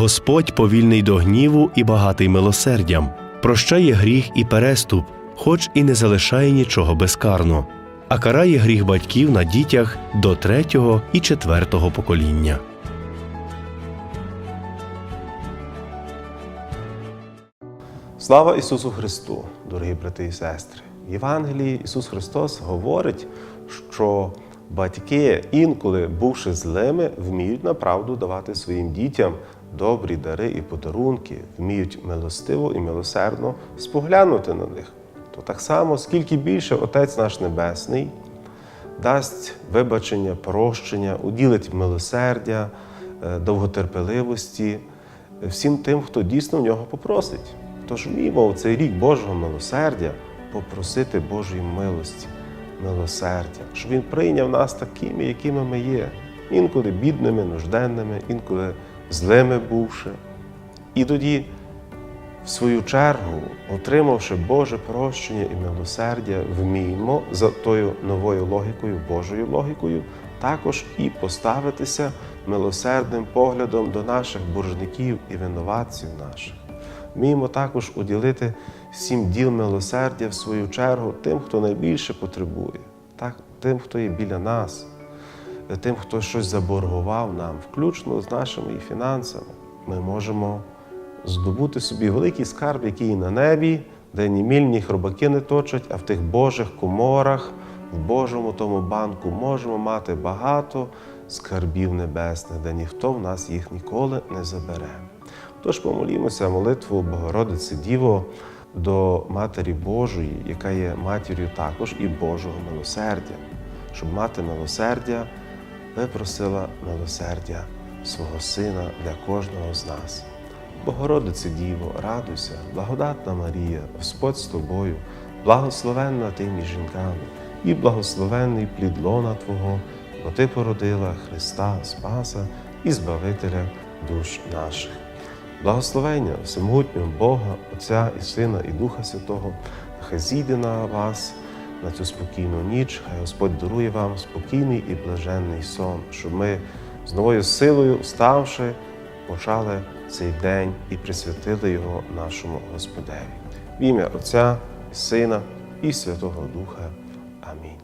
Господь повільний до гніву і багатий милосердям, прощає гріх і переступ, хоч і не залишає нічого безкарно, а карає гріх батьків на дітях до третього і четвертого покоління. Слава Ісусу Христу, дорогі брати і сестри! В Євангелії Ісус Христос говорить, що батьки, інколи, бувши злими, вміють направду давати своїм дітям добрі дари і подарунки, вміють милостиво і милосердно споглянути на них. То так само, скільки більше Отець наш Небесний дасть вибачення, прощення, уділить милосердя, е, довготерпеливості всім тим, хто дійсно в нього попросить. Тож вміємо в цей рік Божого милосердя попросити Божої милості, милосердя, щоб Він прийняв нас такими, якими ми є, інколи бідними, нужденними, інколи злими бувши. І тоді, в свою чергу, отримавши Боже прощення і милосердя, вміємо за тою новою логікою, Божою логікою, також і поставитися милосердним поглядом до наших боржників і винуватців наших. Вміємо також уділити всім діл милосердя в свою чергу тим, хто найбільше потребує, так, тим, хто є біля нас, тим, хто щось заборгував нам, включно з нашими фінансами. Ми можемо здобути собі великий скарб, який і на небі, де ні міль, ні хробаки не точать, а в тих Божих коморах, в Божому тому банку можемо мати багато скарбів небесних, де ніхто в нас їх ніколи не забере. Тож помолімося молитву Богородиці Діво до Матері Божої, яка є матір'ю також і Божого милосердя, щоб мати милосердя, випросила милосердя свого Сина для кожного з нас. Богородице Діво, радуйся, благодатна Марія, Господь з тобою, благословенна ти між жінками, і благословенний плід лона Твого, бо Ти породила Христа Спаса і Збавителя душ наших. Благословення всемогутнього Бога, Отця і Сина, і Духа Святого, хай зійде на вас на цю спокійну ніч, хай Господь дарує вам спокійний і блаженний сон, щоб ми з новою силою, вставши, почали цей день і присвятили його нашому Господеві. В ім'я Отця, і Сина і Святого Духа. Амінь.